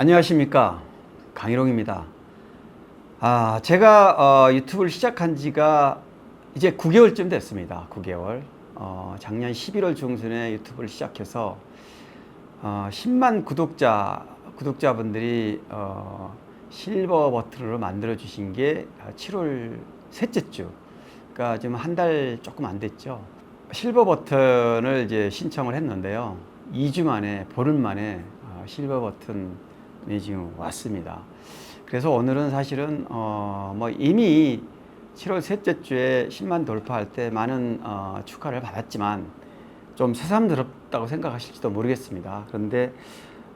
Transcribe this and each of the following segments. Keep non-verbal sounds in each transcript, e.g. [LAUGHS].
안녕하십니까 강희롱입니다. 아 제가 어, 유튜브를 시작한 지가 이제 9개월쯤 됐습니다. 9개월. 어, 작년 11월 중순에 유튜브를 시작해서 어, 10만 구독자 구독자분들이 어, 실버 버튼으로 만들어 주신 게 7월 셋째 주. 그러니까 지금 한 달 조금 안 됐죠. 실버 버튼을 이제 신청을 했는데요. 2주 만에 보름 만에 어, 실버 버튼이 지금 왔습니다. 그래서 오늘은 사실은 어, 뭐 이미 7월 셋째 주에 10만 돌파할 때 많은 어, 축하를 받았지만 좀 새삼스럽다고 생각하실지도 모르겠습니다. 그런데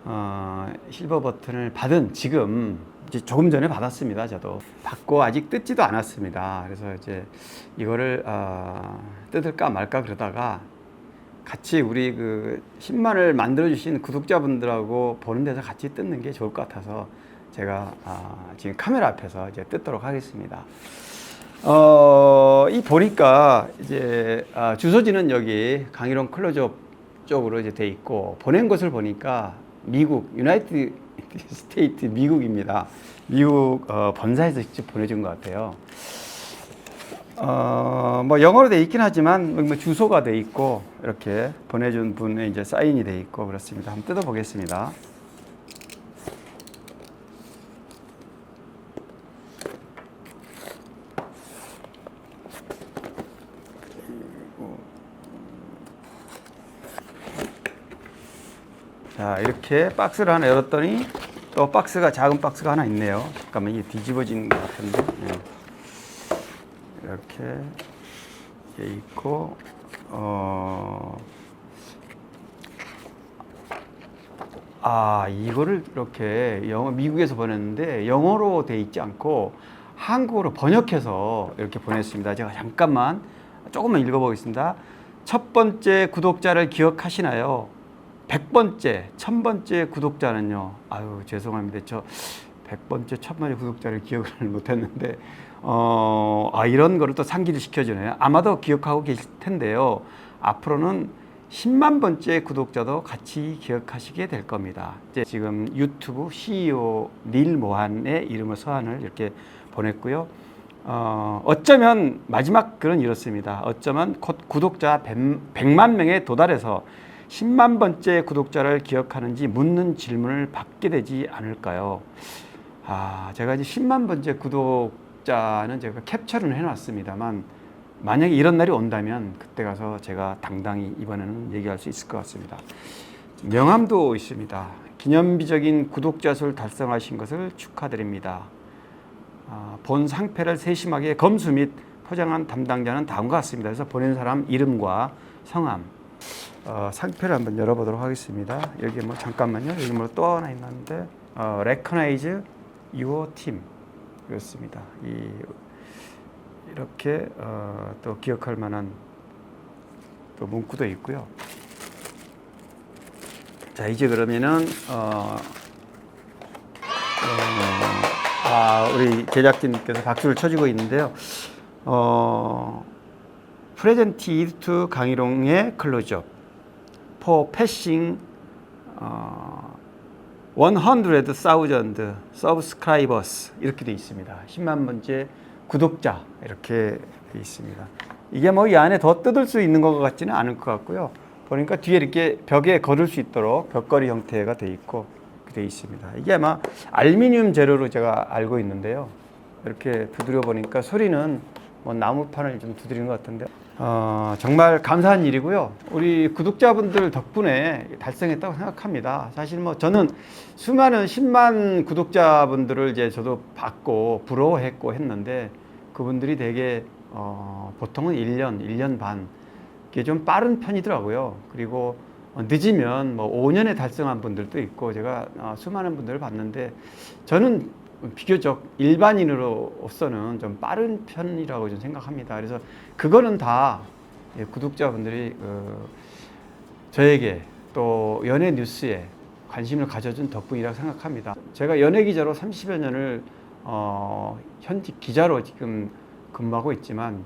어, 실버 버튼을 받은 지금 이제 조금 전에 받았습니다. 저도 받고 아직 뜯지도 않았습니다. 그래서 이제 이거를 어, 뜯을까 말까 그러다가 같이 우리 그 10만을 만들어 주신 구독자분들하고 보는 데서 같이 뜯는 게 좋을 것 같아서 제가 아, 지금 카메라 앞에서 이제 뜯도록 하겠습니다. 어, 이 보니까 이제 아, 주소지는 여기 강일원 클로즈업 쪽으로 이제 돼 있고 보낸 것을 보니까 미국 유나이티드 [LAUGHS] 스테이트 미국입니다. 미국 어, 본사에서 직접 보내준 것 같아요. 어, 뭐 영어로 돼 있긴 하지만 뭐 주소가 돼 있고 이렇게 보내준 분의 이제 사인이 돼 있고 그렇습니다. 한번 뜯어 보겠습니다. 자 이렇게 박스를 하나 열었더니 또 박스가 작은 박스가 하나 있네요. 잠깐만 이게 뒤집어진 것 같은데. 네. 이렇게 있고 어. 아 이거를 이렇게 영어 미국에서 보냈는데 영어로 돼 있지 않고 한국어로 번역해서 이렇게 보냈습니다. 제가 잠깐만 조금만 읽어보겠습니다. 첫 번째 구독자를 기억하시나요? 100번째, 1000번째 구독자는요. 아유, 죄송합니다. 저 100번째, 1000번째 구독자를 기억을 [LAUGHS] 못 했는데 어, 아 이런 거를 또 상기를 시켜 주네요. 아마도 기억하고 계실 텐데요. 앞으로는 10만 번째 구독자도 같이 기억하시게 될 겁니다. 이제 지금 유튜브 CEO 닐 모한의 이름을 서한을 이렇게 보냈고요. 어, 어쩌면 마지막 글은 이렇습니다. 어쩌면 곧 구독자 100, 만 명에 도달해서 10만 번째 구독자를 기억하는지 묻는 질문을 받게 되지 않을까요? 아, 제가 이제 10만 번째 구독자는 제가 캡처를 해놨습니다만 만약에 이런 날이 온다면 그때 가서 제가 당당히 이번에는 얘기할 수 있을 것 같습니다. 명함도 있습니다. 기념비적인 구독자 수를 달성하신 것을 축하드립니다. 아, 본 상패를 세심하게 검수 및 포장한 담당자는 다음과 같습니다. 그래서 보낸 사람 이름과 성함, 어, 상표를 한번 열어보도록 하겠습니다. 여기 뭐 잠깐만요. 여기 뭐 또 하나 있는데 어, Recognize 그렇습니다. 이 이렇게 어, 또 기억할 만한 또 문구도 있고요. 자 이제 그러면은 어, 어, 아 우리 제작진께서 박수를 쳐주고 있는데요. 어, 프레젠티 투 강희롱의 클로즈업 for passing 어, 100,000 subscribers 이렇게 돼 있습니다. 10만 번째 구독자 이렇게 돼 있습니다. 이게 뭐 이 안에 더 뜯을 수 있는 것 같지는 않을 것 같고요. 보니까 뒤에 이렇게 벽에 걸을 수 있도록 벽걸이 형태가 돼 있고 돼 있습니다. 이게 아마 알루미늄 재료로 제가 알고 있는데요. 이렇게 두드려 보니까 소리는 뭐 나무판을 좀 두드리는 것 같은데 어, 정말 감사한 일이고요. 우리 구독자분들 덕분에 달성했다고 생각합니다. 사실 뭐 저는 수많은 10만 구독자분들을 이제 저도 받고 부러워했고 했는데 그분들이 되게 어, 보통은 1년, 1년 반 이게 좀 빠른 편이더라고요. 그리고 어, 늦으면 뭐 5년에 달성한 분들도 있고 제가 어, 수많은 분들을 봤는데 저는 비교적 일반인으로서는 좀 빠른 편이라고 좀 생각합니다. 그래서 그거는 다 예, 구독자분들이 어, 저에게 또 연예 뉴스에 관심을 가져준 덕분이라고 생각합니다. 제가 연예 기자로 30여 년을 어, 현직 기자로 지금 근무하고 있지만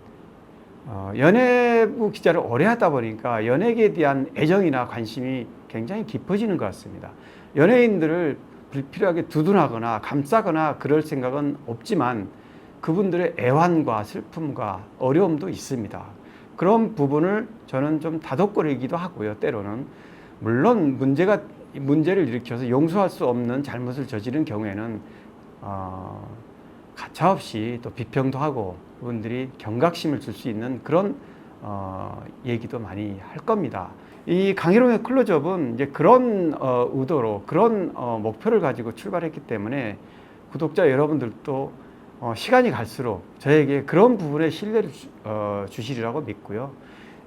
어, 연예부 기자를 오래 하다 보니까 연예계에 대한 애정이나 관심이 굉장히 깊어지는 것 같습니다. 연예인들을 불필요하게 두둔하거나 감싸거나 그럴 생각은 없지만 그분들의 애환과 슬픔과 어려움도 있습니다. 그런 부분을 저는 좀 다독거리기도 하고요. 때로는 물론 문제가 문제를 일으켜서 용서할 수 없는 잘못을 저지른 경우에는 어, 가차없이 또 비평도 하고 그분들이 경각심을 줄 수 있는 그런 어, 얘기도 많이 할 겁니다. 이 강희롱의 클로즈업은 이제 그런 어, 의도로 그런 어, 목표를 가지고 출발했기 때문에 구독자 여러분들도 어, 시간이 갈수록 저에게 그런 부분에 신뢰를 주, 어, 주시리라고 믿고요.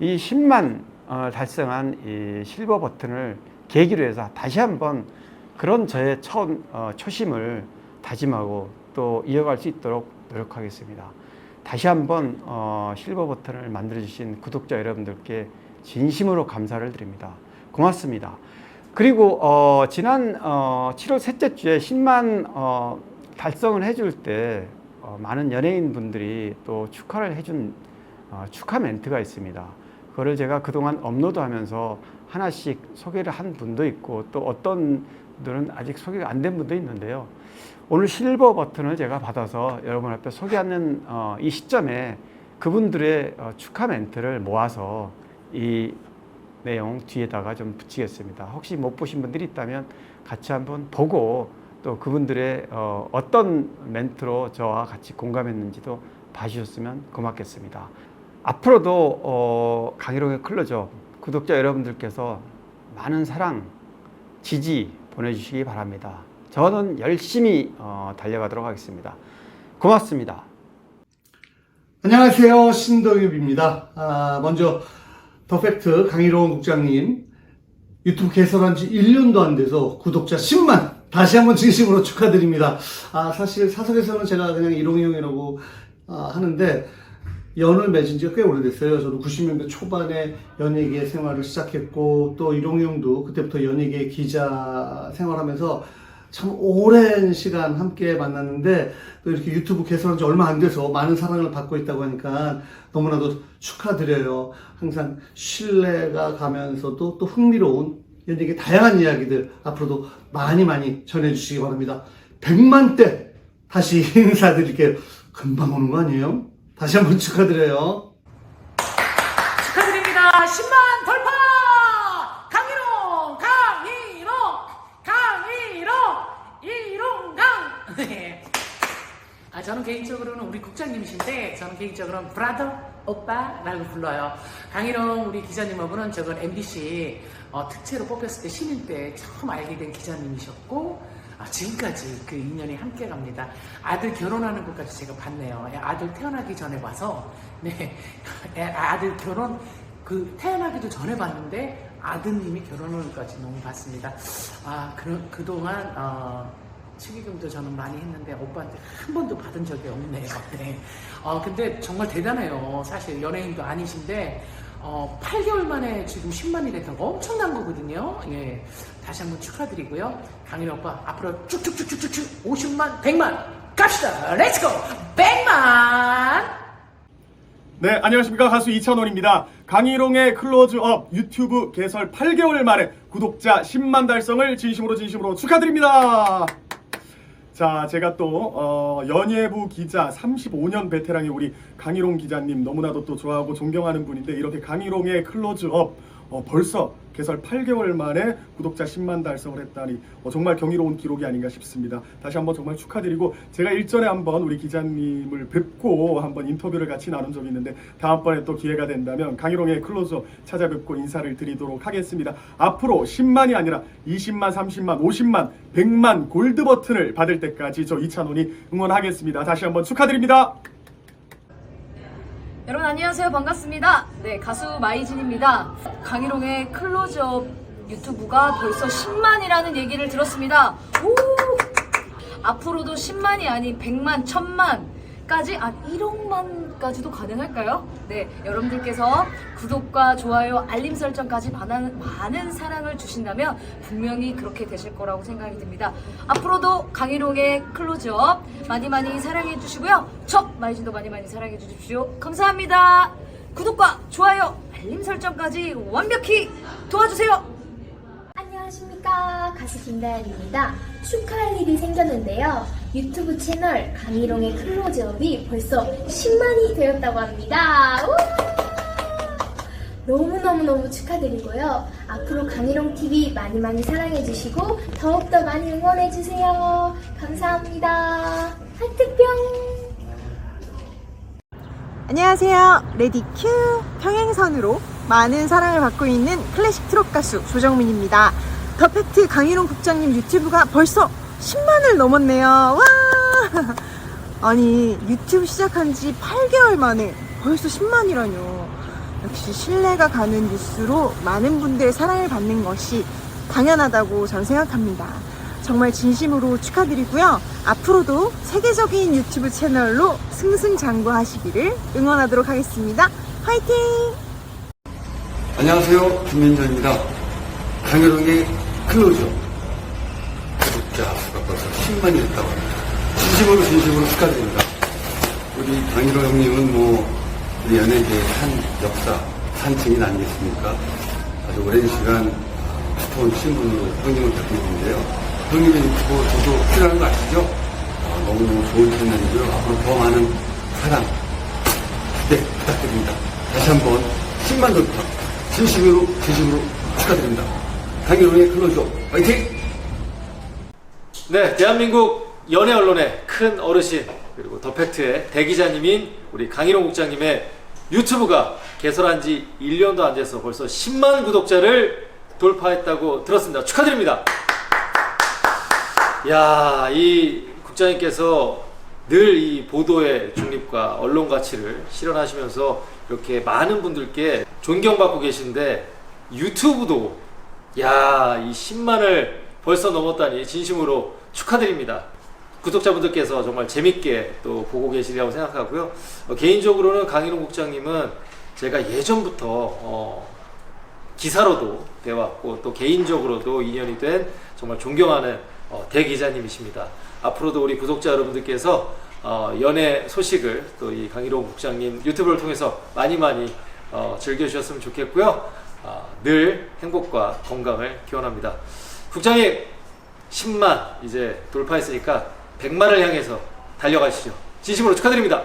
이 10만 어, 달성한 이 실버 버튼을 계기로 해서 다시 한번 그런 저의 첫 어, 초심을 다짐하고 또 이어갈 수 있도록 노력하겠습니다. 다시 한번 어, 실버 버튼을 만들어 주신 구독자 여러분들께 진심으로 감사를 드립니다. 고맙습니다. 그리고 어, 지난 어, 7월 셋째 주에 10만 어, 달성을 해줄 때 어, 많은 연예인 분들이 또 축하를 해준 어, 축하 멘트가 있습니다. 그거를 제가 그동안 업로드하면서 하나씩 소개를 한 분도 있고 또 어떤 분들은 아직 소개가 안 된 분도 있는데요. 오늘 실버 버튼을 제가 받아서 여러분 앞에 소개하는 어, 이 시점에 그분들의 어, 축하 멘트를 모아서 이 내용 뒤에다가 좀 붙이겠습니다. 혹시 못 보신 분들이 있다면 같이 한번 보고 또 그분들의 어, 어떤 멘트로 저와 같이 공감했는지도 봐주셨으면 고맙겠습니다. 앞으로도 어, 강희롱의 클로저 구독자 여러분들께서 많은 사랑, 지지 보내주시기 바랍니다. 저는 열심히 어, 달려가도록 하겠습니다. 고맙습니다. 안녕하세요. 신동엽입니다. 아, 먼저 더팩트 강희로운 국장님 유튜브 개설한 지 1년도 안 돼서 구독자 10만 다시 한번 진심으로 축하드립니다. 아, 사실 사석에서는 제가 그냥 이롱이 형이라고 아, 하는데 연을 맺은 지가 꽤 오래됐어요. 저도 90년대 초반에 연예계 생활을 시작했고 또 이롱이 형도 그때부터 연예계 기자 생활하면서 참 오랜 시간 함께 만났는데 또 이렇게 유튜브 개설한 지 얼마 안 돼서 많은 사랑을 받고 있다고 하니까 너무나도 축하드려요. 항상 신뢰가 가면서도 또 흥미로운 연예계 다양한 이야기들 앞으로도 많이 많이 전해주시기 바랍니다. 100만 대 다시 [LAUGHS] 인사드릴게요. 금방 오는 거 아니에요? 다시 한번 축하드려요. 축하드립니다. 10만 돌파! 강희롱! 강희롱! 강희롱! 이롱강! 네. 아, 저는 개인적으로는 우리 국장님이신데, 저는 개인적으로는 브라더 오빠라고 불러요. 강희롱 우리 기자님하고는 저건 MBC 어, 특채로 뽑혔을 때 신인 때 처음 알게 된 기자님이셨고, 아, 지금까지 그 인연이 함께 갑니다. 아들 결혼하는 것까지 제가 봤네요. 예, 아들 태어나기 전에 봐서, [LAUGHS] 네. 예, 아들 결혼, 그, 태어나기도 전에 봤는데, 아드님이 결혼하는까지 너무 봤습니다. 아, 그, 그동안, 어, 축의금도 저는 많이 했는데, 오빠한테 한 번도 받은 적이 없네요. 네. [LAUGHS] 어, 근데 정말 대단해요. 사실 연예인도 아니신데, 어, 8개월 만에 지금 10만이 됐던 거 엄청난 거거든요. 예. 다시 한번 축하드리고요. 강일 오빠, 앞으로 쭉쭉쭉쭉쭉 50만, 100만 갑시다. 렛츠고! 100만! 네, 안녕하십니까. 가수 이찬원입니다. 강희롱의 클로즈업 유튜브 개설 8개월 만에 구독자 10만 달성을 진심으로 진심으로 축하드립니다. 자, 제가 또 어, 연예부 기자 35년 베테랑의 우리 강희롱 기자님 너무나도 또 좋아하고 존경하는 분인데 이렇게 강희롱의 클로즈업 어, 벌써 개설 8개월 만에 구독자 10만 달성을 했다니 어, 정말 경이로운 기록이 아닌가 싶습니다. 다시 한번 정말 축하드리고 제가 일전에 한번 우리 기자님을 뵙고 한번 인터뷰를 같이 나눈 적이 있는데 다음번에 또 기회가 된다면 강희롱의 클로즈업 찾아뵙고 인사를 드리도록 하겠습니다. 앞으로 10만이 아니라 20만, 30만, 50만, 100만 골드 버튼을 받을 때까지 저 이찬원이 응원하겠습니다. 다시 한번 축하드립니다. 여러분 안녕하세요. 반갑습니다. 네 가수 마이진입니다. 강희롱의 클로즈업 유튜브가 벌써 10만이라는 얘기를 들었습니다. 오! 앞으로도 10만이 아닌 100만 1000만 까지? 아 1억만까지도 가능할까요? 네 여러분들께서 구독과 좋아요 알림 설정까지 많은, 많은 사랑을 주신다면 분명히 그렇게 되실 거라고 생각이 듭니다. 앞으로도 강희롱의 클로즈업 많이 많이 사랑해 주시고요. 저 마이진도 많이 많이 사랑해 주십시오. 감사합니다. 구독과 좋아요 알림 설정까지 완벽히 도와주세요 안녕하십니까 가수 김다연입니다. 축하할 일이 생겼는데요. 유튜브 채널 강희롱의 클로즈업이 벌써 10만이 되었다고 합니다. 우! 너무너무너무 축하드리고요. 앞으로 강희롱 TV 많이 많이 사랑해주시고 더욱더 많이 응원해주세요. 감사합니다. 하트뿅! 안녕하세요. 레디 큐 평행선으로 많은 사랑을 받고 있는 클래식 트롯 가수 조정민입니다. 더 팩트 강희롱 국장님 유튜브가 벌써 10만을 넘었네요. 와! 아니 유튜브 시작한 지 8개월 만에 벌써 10만이라뇨. 역시 신뢰가 가는 뉴스로 많은 분들의 사랑을 받는 것이 당연하다고 전 생각합니다. 정말 진심으로 축하드리고요. 앞으로도 세계적인 유튜브 채널로 승승장구하시기를 응원하도록 하겠습니다. 화이팅! 안녕하세요. 김민정입니다. 강여롱의 클로저. 구독자 수가 벌써 10만이 됐다고 합니다. 진심으로 진심으로 축하드립니다. 우리 강일호 형님은 뭐 우리 연예계의 한 역사, 한 증인 아니겠습니까? 아주 오랜 시간 스톤 신분으로 형님을 뵙고 있는데요. 형님의 유튜브 저도 필요한 거 아시죠? 어, 너무너무 좋은 채널이고요. 앞으로 더 많은 사랑, 기대 부탁드립니다. 다시 한번 10만 더 부탁. 진심으로, 진심으로 축하드립니다. 강일홍의 클로저, 화이팅! 네, 대한민국 연예 언론의 큰 어르신 그리고 더 팩트의 대기자님인 우리 강희롱 국장님의 유튜브가 개설한 지 1년도 안 돼서 벌써 10만 구독자를 돌파했다고 들었습니다. 축하드립니다. 야, 이 국장님께서 늘 이 보도의 중립과 언론 가치를 실현하시면서 이렇게 많은 분들께 존경받고 계신데 유튜브도 야, 이 10만을 벌써 넘었다니 진심으로 축하드립니다. 구독자분들께서 정말 재밌게 또 보고 계시리라고 생각하고요. 어, 개인적으로는 강희룡 국장님은 제가 예전부터 어, 기사로도 되왔고 또 개인적으로도 인연이 된 정말 존경하는 어, 대기자님이십니다. 앞으로도 우리 구독자 여러분들께서 어, 연애 소식을 또 이 강희룡 국장님 유튜브를 통해서 많이 많이 어, 즐겨주셨으면 좋겠고요. 어, 늘 행복과 건강을 기원합니다. 국장님 10만 이제 돌파했으니까 100만을 향해서 달려가시죠. 진심으로 축하드립니다.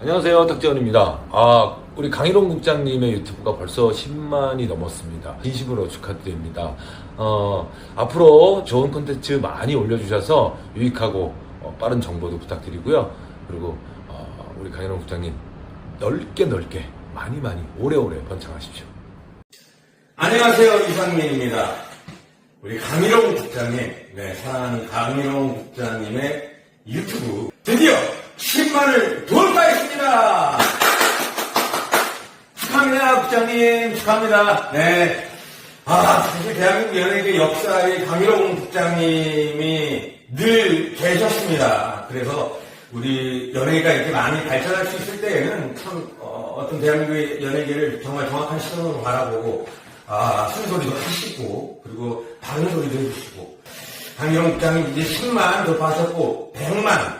안녕하세요. 덕재원입니다. 아, 우리 강희롱 국장님의 유튜브가 벌써 10만이 넘었습니다. 진심으로 축하드립니다. 어, 앞으로 좋은 콘텐츠 많이 올려주셔서 유익하고 어, 빠른 정보도 부탁드리고요. 그리고 어, 우리 강희롱 국장님 넓게 넓게 많이 많이 오래오래 번창하십시오. 안녕하세요 이상민입니다. 우리 강희롱 국장님, 네 사랑하는 강희롱 국장님의 유튜브 드디어 10만을 돌파했습니다. 축하합니다 국장님 축하합니다. 네. 아 사실 대한민국 연예계 역사에 강희롱 국장님이 늘 계셨습니다. 그래서 우리 연예계가 이렇게 많이 발전할 수 있을 때에는 참 어, 떤 대한민국의 연예계를 정말 정확한 시선으로 바라보고 아, 쓴소리도 하시고, 그리고 다른 소리도 해주시고, 국장님 이제 10만 돌파하셨고, 100만,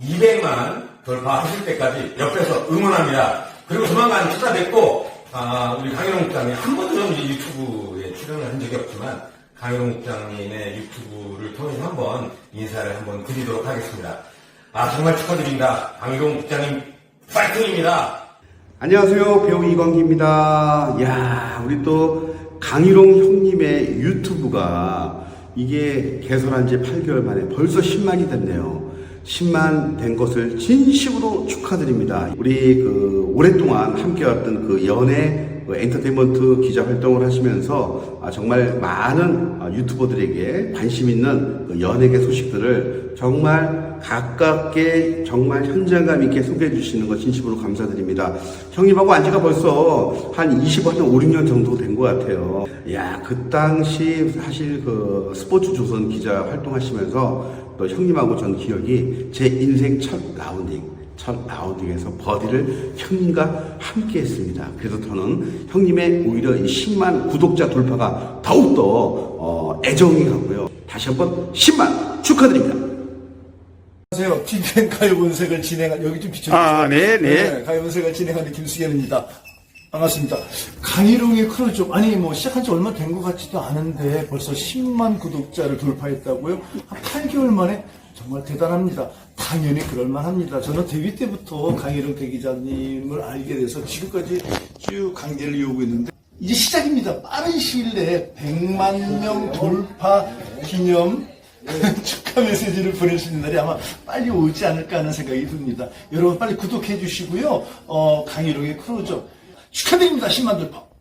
200만 돌파하실 때까지 옆에서 응원합니다. 그리고 조만간 찾아뵙고, 아, 우리 강희롱 국장님 한 번도 이제 유튜브에 출연을 한 적이 없지만, 강희롱 국장님의 유튜브를 통해서 한번 인사를 한번 드리도록 하겠습니다. 아, 정말 축하드립니다. 강희롱 국장님, 파이팅입니다. 안녕하세요. 배우 이광기입니다. 야, 우리 또 강희롱 형님의 유튜브가 이게 개설한 지 8개월 만에 벌써 10만이 됐네요. 10만 된 것을 진심으로 축하드립니다. 우리 그 오랫동안 함께했던 그 연예 그 엔터테인먼트 기자 활동을 하시면서 아, 정말 많은 아, 유튜버들에게 관심 있는 그 연예계 소식들을 정말 가깝게 정말 현장감 있게 소개해 주시는 거 진심으로 감사드립니다. 형님하고 안 지가 벌써 한 20, 한 5, 6년 정도 된 것 같아요. 야, 그 당시 사실 그 스포츠 조선 기자 활동하시면서 또 형님하고 전 기억이 제 인생 첫 라운딩. 첫 라운딩에서 버디를 형님과 함께 했습니다. 그래서 저는 형님의 오히려 이 10만 구독자 돌파가 더욱더 어, 애정이 가고요. 다시 한번 10만 축하드립니다. 안녕하세요. TVN 가요본색을 진행한, 여기 좀 비춰주세요. 아, 네, 네. 가요본색을 진행하는 김수겸입니다. 반갑습니다. 강희롱의 크루즈 아니 뭐 시작한 지 얼마 된 것 같지도 않은데 벌써 10만 구독자를 돌파했다고요? 한 8개월 만에 정말 대단합니다. 당연히 그럴만합니다. 저는 데뷔 때부터 강희롱 대기자님을 알게 돼서 지금까지 쭉 관계를 이어오고 있는데 이제 시작입니다. 빠른 시일 내에 100만 명 돌파 기념 [LAUGHS] 축하 메시지를 보낼 수 있는 날이 아마 빨리 오지 않을까 하는 생각이 듭니다. 여러분 빨리 구독해 주시고요. 어, 강희롱의 크루즈 축하드립니다. 10만 돌파.